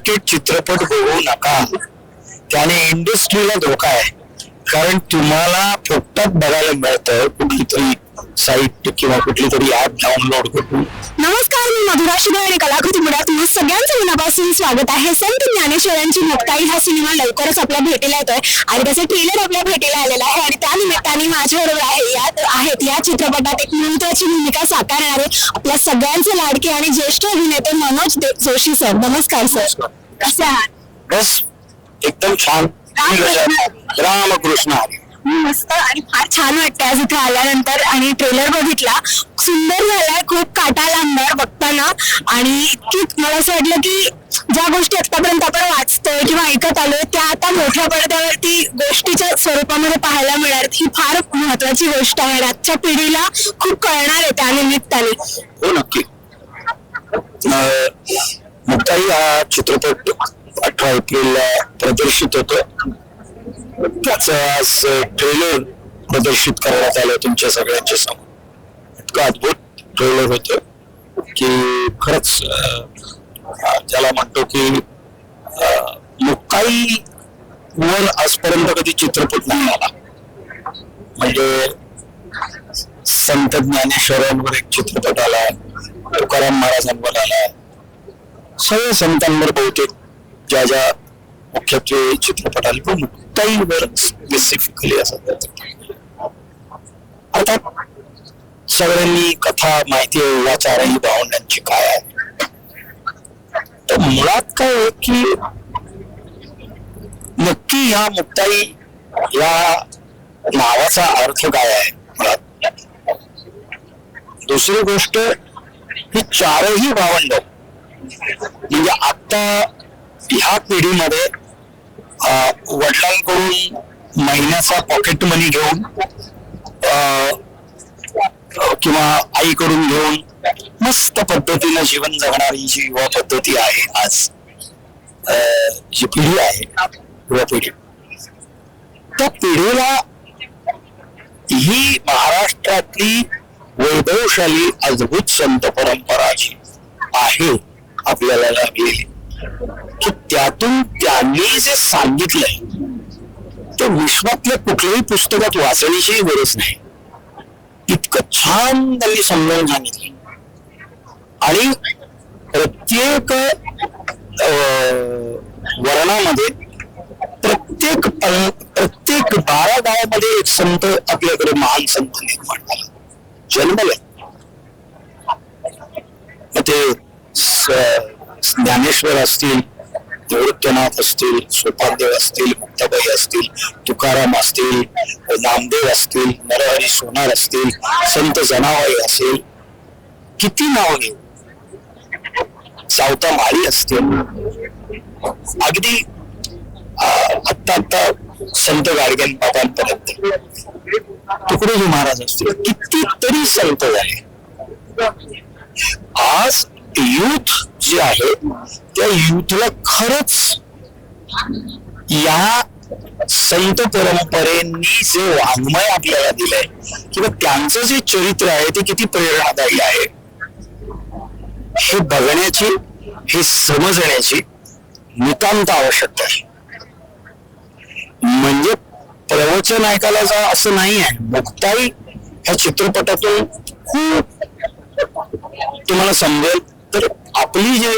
Rated चित्रपट बघू नका. त्याने इंडस्ट्रीला धोका आहे. कारण तुम्हाला फुकटात बघायला मिळतं कुठली तरी साईट किंवा कुठली तरी ऍप डाउनलोड करून. नमस्कार मी मधुरा शिंदे आणि कलाकृती मुळात तुम्हा सगळ्यांचं मनापासून स्वागत आहे. संत ज्ञानेश्वरांची मुक्ताई हा सिनेमा लवकरच आपल्या भेटीला येतोय. आणि त्याचा ट्रेलर आपल्या भेटीला आलेला आहे. आणि त्या निमित्ताने माझ्याबरोबर आहे यात आहेत या चित्रपटात एक महत्वाची भूमिका साकारणारे आपल्या सगळ्यांचे लाडके आणि ज्येष्ठ अभिनेते मनोज जोशी सर. नमस्कार सर. कसे आहात? बस एकदम छान. रामकृष्ण. हरी मस्त आणि फार छान वाटतंय आज इथे आल्यानंतर. आणि ट्रेलर बघितला. सुंदर झालाय. खूप काटा लांबणार बघताना. आणि इतकी मला असं वाटलं की ज्या गोष्टी आतापर्यंत आपण वाचतोय किंवा ऐकत आलोय त्या आता मोठ्या पडद्यावरती गोष्टीच्या स्वरूपामध्ये पाहायला मिळणार. ही फार महत्वाची गोष्ट आहे. आणि आजच्या पिढीला खूप कळणार आहे त्या निमित्ताने. हो नक्की. मुक्ताई हा चित्रपट अठरा एप्रिलला प्रदर्शित होतो त्याचं आज ट्रेलर प्रदर्शित करण्यात आलं तुमच्या सगळ्यांच्या समोर. इतकं अद्भुत ट्रेलर होत की खरंच ज्याला म्हणतो की अं, वर आजपर्यंत कधी चित्रपट नाही आला. म्हणजे संत ज्ञानेश्वरांवर एक चित्रपट आला तुकाराम महाराजांवर आला. सगळ्या संतांवर बहुतेक ज्या ज्या मुख्यत्वे चित्रपट आले पण मुक्ताईवर स्पेसिफिकली असं आता सगळ्यांनी कथा माहिती आहे या चारही भावंडांची काय आहे? तर मुळात काय आहे की नक्की ह्या मुक्ताई या नावाचा अर्थ काय आहे मुळात? दुसरी गोष्ट ही चारही भावंड म्हणजे आता ह्या पिढीमध्ये वडिलांकडून महिन्याचा पॉकेट मनी घेऊन किंवा आईकडून घेऊन मस्त पद्धतीनं जीवन जगणारी जी युवा पद्धती आहे आज जी पिढी आहे युवा पिढी त्या पिढीला ही महाराष्ट्रातली वैभवशाली अद्भुत संत परंपरा जी आहे आपल्याला लाभलेली की त्यातून त्यांनी जे सांगितलंय ते विश्वातल्या कुठल्याही पुस्तकात वाचण्याची गरज नाही. इतकं छान त्यांनी समजावून सांगितलं. आणि प्रत्येक अं, वर्णामध्ये प्रत्येक प्रत्येक बारा गावामध्ये एक संत आपल्याकडे महान संत निर्माण झाला. जन्मले. ते ज्ञानेश्वर असतील निवृत्तनाथ असतील सोपानदेव असतील मुक्ताबाई असतील तुकाराम असतील नामदेव असतील नरहरी सोनार असतील संत जनाबाई असेल किती नाव घेऊ? सावता माळी असतील. अगदी अं, आत्ता आत्ता संत गाडगेन बाबांपर्यंत. तुकडोजी महाराज असतील. कितीतरी संत झाले. आज युथ जे आहे त्या युथला खरंच या संत परंपरेनी जे वाङ्मय आपल्याला दिलंय किंवा त्यांचं जे चरित्र आहे ते किती प्रेरणादायी आहे. हे बघण्याची हे समजण्याची नितांत आवश्यकता आहे. म्हणजे प्रवचन ऐकायला जा असं नाही आहे. मुक्ताई ह्या चित्रपटातून खूप तुम्हाला समजेल तर आपली जे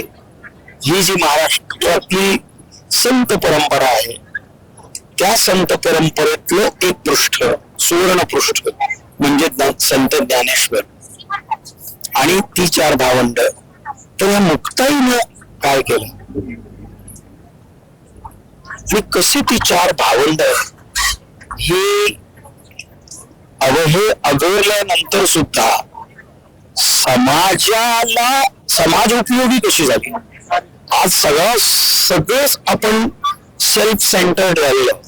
ही जी महाराष्ट्रातली संत परंपरा आहे त्या संत परंपरेतलं एक पृष्ठ सुवर्ण पृष्ठ म्हणजे संत ज्ञानेश्वर. आणि ती चार भावंड तर या मुक्ताईनं काय केलं? आणि कसे ती चार भावंड हे अवहे अगोरल्यानंतर सुद्धा समाजाला समाज उपयोगी कशी झाली? आज सगळं सगळंच आपण सेल्फ सेंटर्ड राहिलो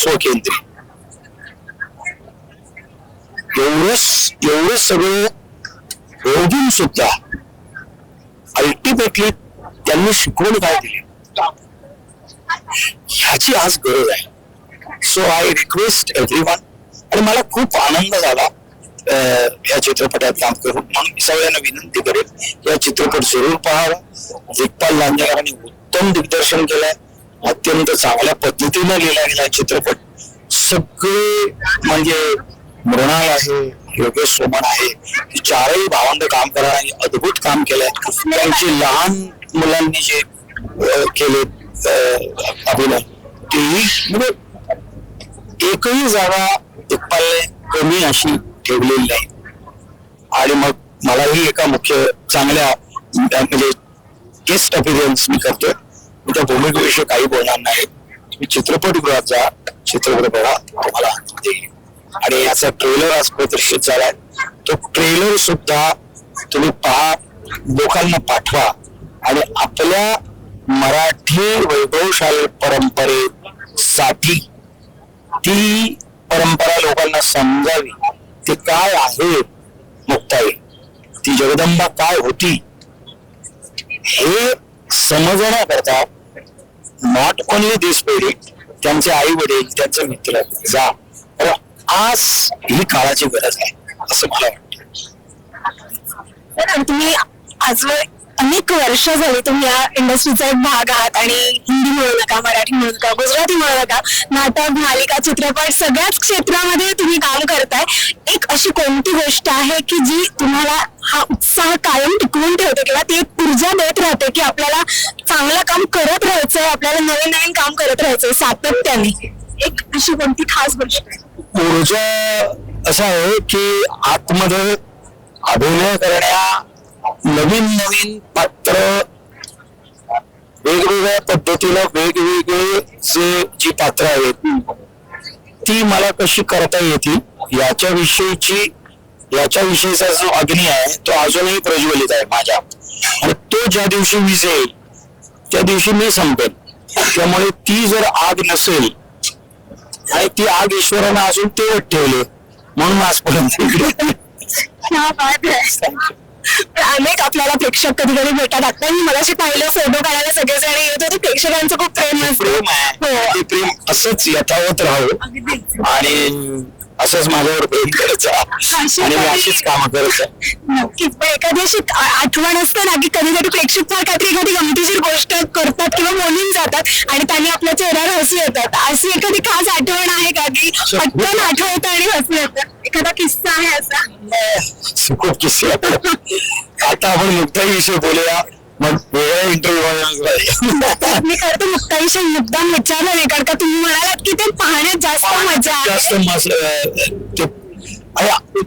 स्वकेंद्री. एवढंच एवढं सगळं होऊन सुद्धा अल्टिमेटली त्यांनी शिकवण काय दिली? ह्याची आज गरज आहे. So I request every one आणि मला खूप आनंद झाला. या चित्रपटात काम करू. म्हणून मी सगळ्यांना विनंती करेन या चित्रपट जरूर पाहावा. दिग्पाल लांजेकरांनी उत्तम दिग्दर्शन केलंय. अत्यंत चांगल्या पद्धतीने लिहिला गेला चित्रपट. सगळे म्हणजे मृणाल आहे योगेश सोमन आहे चारही भावंड काम करणारे आणि अद्भुत काम केलंय. त्यांची लहान मुलांनी जे केले अभिनय तेही म्हणजे एकही जागा दिग्पालने कमी अशी ठेवलेली नाही आणि मग मलाही एका मुख्य चांगल्या म्हणजे गेस्ट अपिरियन्स मी करतोय. मी त्या भूमिकेविषयी काही बोलणार नाही. तुम्ही चित्रपटगृहात जा चित्रपट बघा तुम्हाला आणि याचा ट्रेलर आज प्रदर्शित झालाय. तो ट्रेलर सुद्धा तुम्ही पहा लोकांना पाठवा. आणि आपल्या मराठी वैभवशाली परंपरेसाठी ती परंपरा लोकांना समजावी. ते काय आहे? मुक्ताई ती जगदंबा काय होती? हे समजण्याकरता नॉट ओनली दिस पिढी त्यांचे आई वडील त्यांचे मित्र जा. आज ही काळाची गरज आहे असं मला वाटतं. तुम्ही आजवर अनेक वर्ष झाली तुम्ही या इंडस्ट्रीचा एक भाग आहात आणि हिंदी म्हणू नका मराठी म्हणू नका गुजराती म्हणू नका नाटक मालिका चित्रपट सगळ्याच क्षेत्रामध्ये तुम्ही काम करताय. एक अशी कोणती गोष्ट आहे की जी तुम्हाला हा उत्साह कायम टिकवून ठेवते किंवा ती एक ऊर्जा देत राहते की आपल्याला चांगलं काम करत राहायचंय आपल्याला नवीन नवीन काम करत राहायचंय सातत्याने? एक अशी कोणती खास गोष्ट आहे? ऊर्जा असं आहे की आतमध्ये अभिनय करण्या नवीन नवीन पात्र वेगवेगळ्या पद्धतीला वेगवेगळे जे जी पात्र आहेत ती मला कशी करता येतील याच्याविषयीची याच्याविषयीचा जो अग्नी आहे तो अजूनही प्रज्वलित आहे माझ्या. आणि तो ज्या दिवशी विझेल त्या दिवशी मी संपेन. त्यामुळे ती जर आग नसेल आणि ती आग ईश्वरानं अजून तेवट ठेवले म्हणून आजपर्यंत अनेक आपल्याला प्रेक्षक कधी कधी भेटतात. आता मी मगाशी पाहिलं फोटो काढायला सगळेजण येत होते. प्रेक्षकांचं खूप प्रेम असतं. प्रेम आहे. हो. ते प्रेम असंच यथावत राहू आणि असंच माझ्यावर प्रेम करत जा आणि मी अशीच कामं करत जा. नक्कीच. पण एखादी अशी आ- आठवण असते ना की कधी कधी प्रेक्षक फार काहीतरी एखादी गमतीशीर गोष्ट करतात किंवा बोलून जातात आणि त्यांनी आपल्या चेहऱ्यावर हसू येतात. अशी एखादी खास आठवण आहे का की पटकन आठवतं आणि हसू येतं? एखादा किस्सा आहे असा? खूप किस्से आहेत. आता आपण मुक्ताईविषयी बोलूया. मग वेगळ्या इंटरव्ह्यू मी करतो मुक्ताविषयी मुद्दाम विचारलं नाही कारण का तुम्ही म्हणालात की ते पाहण्यात जास्त मजा आहे. जास्त मस अं, ते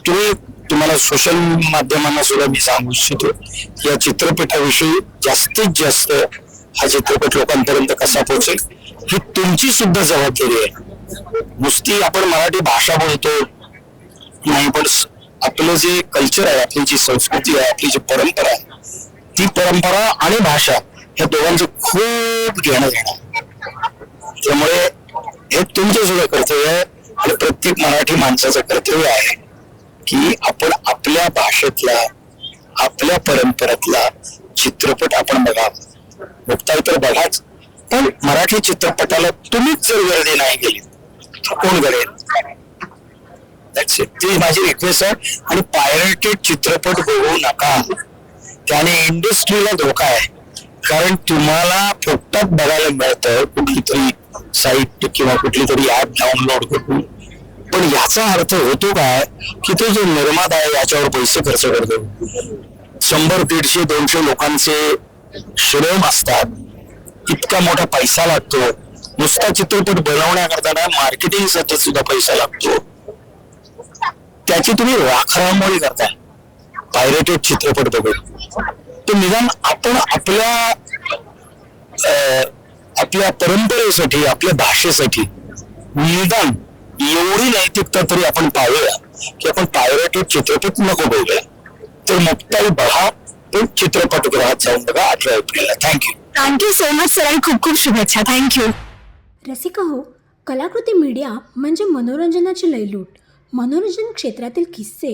तुम्ही तुम्हाला सोशल माध्यमांना सुद्धा मी सांगू इच्छितो. की या चित्रपटाविषयी जास्तीत जास्त हा चित्रपट लोकांपर्यंत कसा पोहोचेल ही तुमची सुद्धा जबाबदारी आहे. नुसती आपण मराठी भाषा बोलतो नाही पण स- आपलं जे कल्चर आहे आपली जी संस्कृती आहे आपली जी परंपरा आहे ती परंपरा आणि भाषा या दोघांचं खूप घेणं घेणं त्यामुळे हे तुमचं सुद्धा कर्तव्य आहे आणि प्रत्येक मराठी माणसाचं कर्तव्य आहे की आपण आपल्या भाषेतला आपल्या परंपरेतला चित्रपट आपण बघा. बघताय तर बघाच पण मराठी चित्रपटाला तुम्हीच जर गर्दी नाही गेली तर कोण करेल ती माझी रिक्वेस्ट आहे. आणि पायरेटेड चित्रपट बघू नका. त्याने इंडस्ट्रीला धोका आहे. कारण तुम्हाला फुकटात बघायला मिळतं कुठली तरी साईट किंवा कुठली तरी ऍप डाउनलोड करून. पण याचा अर्थ होतो काय? की तो जो निर्माता आहे याच्यावर पैसे खर्च करतो. शंभर दीडशे दोनशे लोकांचे श्रम असतात इतका मोठा पैसा लागतो. नुसता चित्रपट बनवण्याकरता ना मार्केटिंगसाठी सुद्धा पैसा लागतो. त्याची तुम्ही राखरांमोळी करताय. पायरेटेड चित्रपट बघून तर निदान आपण आपल्या आपल्या परंपरेसाठी आपल्या भाषेसाठी निदान एवढी नैतिकता तरी आपण पाहूया की आपण पायरेटेड चित्रपट नको बघूया. तर मुक्ताई बघा पण चित्रपटगृहात जाऊन बघा अठरा एप्रिलला. Thank you thank you so much sir आणि खूप खूप शुभेच्छा. थँक्यू रसिका हो कलाकृती मीडिया म्हणजे मनोरंजनाची लयलूट. मनोरंजन क्षेत्रातील किस्से